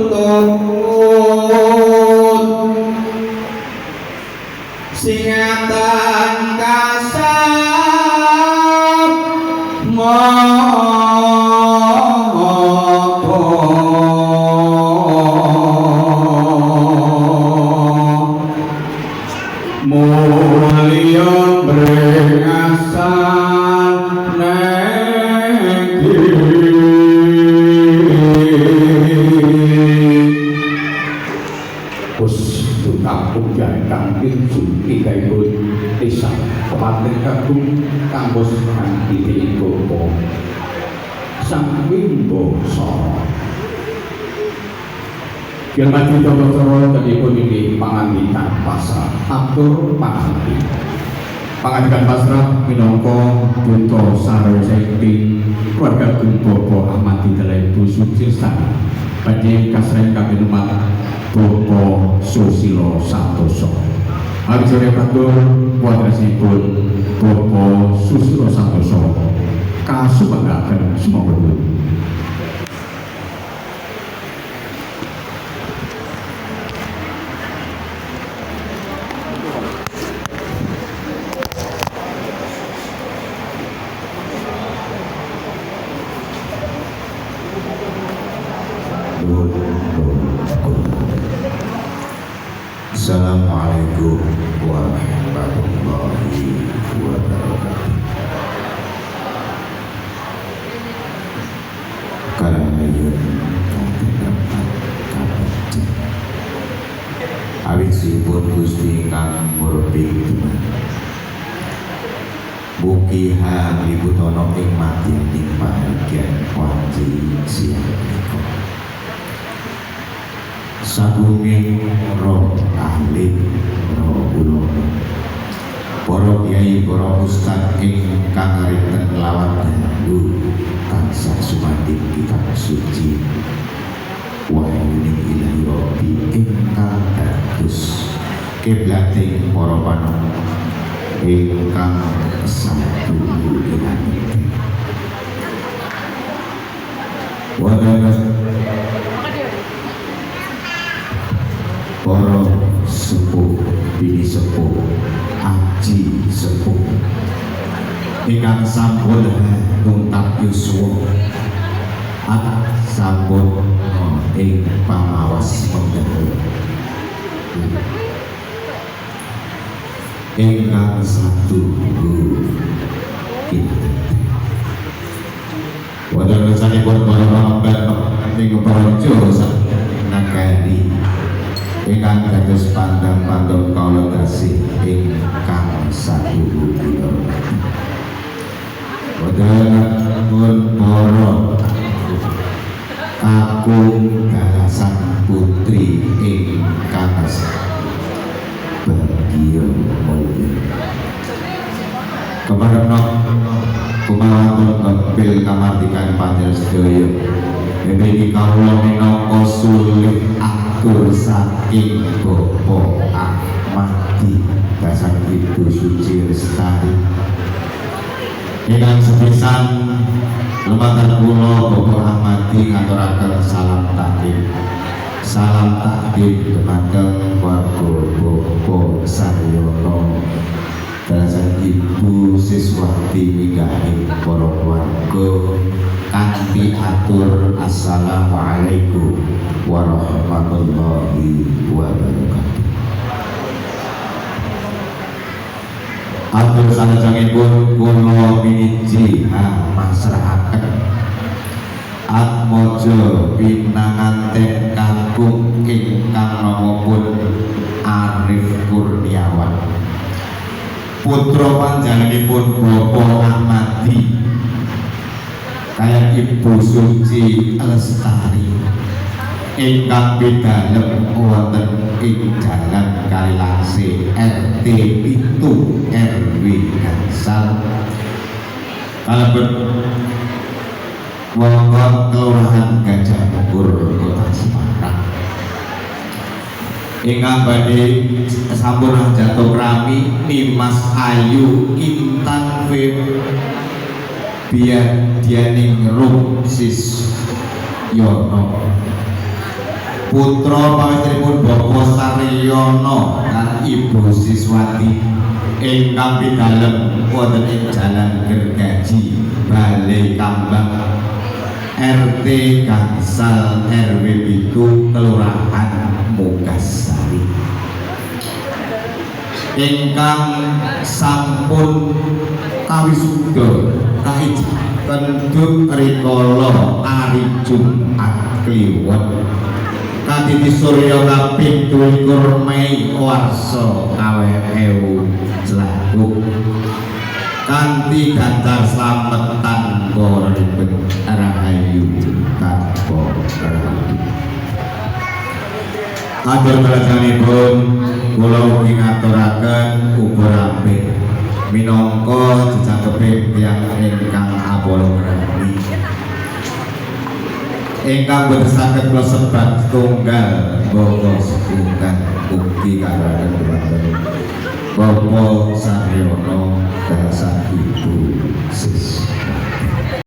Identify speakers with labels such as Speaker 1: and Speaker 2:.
Speaker 1: Allah desa kemarin kagung kampus kanti di gopo sang wimbo soro Kirmati Toro-Toro kedipun ini pangandikan pasrah. Atur panganti Pangandikan pasrah minangka Duto Saro Sekti keluarga Gumbobo Amati Telai Busuk Sirstani Badhe kasren kami umat Bobo Susilo Santoso Habis sore katur kuadresipun Bobo Susilo Santoso Kasubagaken semoga dulu
Speaker 2: Assalamualaikum warahmatullahi wabarakatuh. Karena yun. Awit sipun Gusti kang murbi tuman. Bukihan libutono ing mati ing pahargyan wanci siang menika. sagunging roh ahli roh ulama para kiai para ustad ingkang ngarinten lawat dalu tansah sumading kitab suci. Wahyu ilahi rabbi ingkang dados kiblating para panong ingkang satu para sepuh bini sepuh aji sepuh. Ingkang sampun tuntak yuswa at sampun ing pamawas penggeru ingkang satu Wadah rasanya buat para pengemban dados pandang-pandang kala kasih ingkang satu dihormati. Wadanipun para kakung galasan putri ingkang bagya mulya. Kemarana kumawan kepil kamardikan panjenengan Ini kawula minangka sulih atur saking Bapak Ahmadi Dasar Ibu Suci Lestari. Ingkang sepisan lumantar kula Bapak Ahmadi ngaturaken salam takdim salam takdim dumateng warga Bapak Saryono. Dasar Ibu Siswati Minggahi para warga kanthi atur assalamualaikum warahmatullahi wabarakatuh. Atur sanajengipun kula piniji masrahaken Atmojo pinanganten kakung ingkang namapun Arif Kurniawan. Putra panjenenganipun Bapak Ahmadi kaya Ibu Suci Lestari. Ingkang pidalem wonten ing Jalan Kalilase RT itu RW Gansal. Kalebet wonten Kelurahan Gajah Mungkur Kota Semarang. Ingkang badhe sampun jatuh krami Nimas Ayu Intan Feb biar dianing rum sis yono. Putra pamitripun Bapak Saryono lan Ibu Siswati ingkang pidalem wonten ing Jalan Gergaji Balai Kambang RT Gansal RW itu Kelurahan Mugasari ingkang sampun kawisuda kahijaken rikala ari Jumat Kliwon. Kadidi Surya kaping 21 Mei warsa kawewu selaku kanthi gantar slametan boripun rahayu tanpa rahayu Atur kalasanipun kula ugi ngaturaken ukur apik minangka jejakipun tiyang ingkang apolo ngrami. Ingkang boten saged kula sebat tunggal Bapak Sepungan ugi kalawan dhumateng Bapak Saryono dasar Ibu Sis.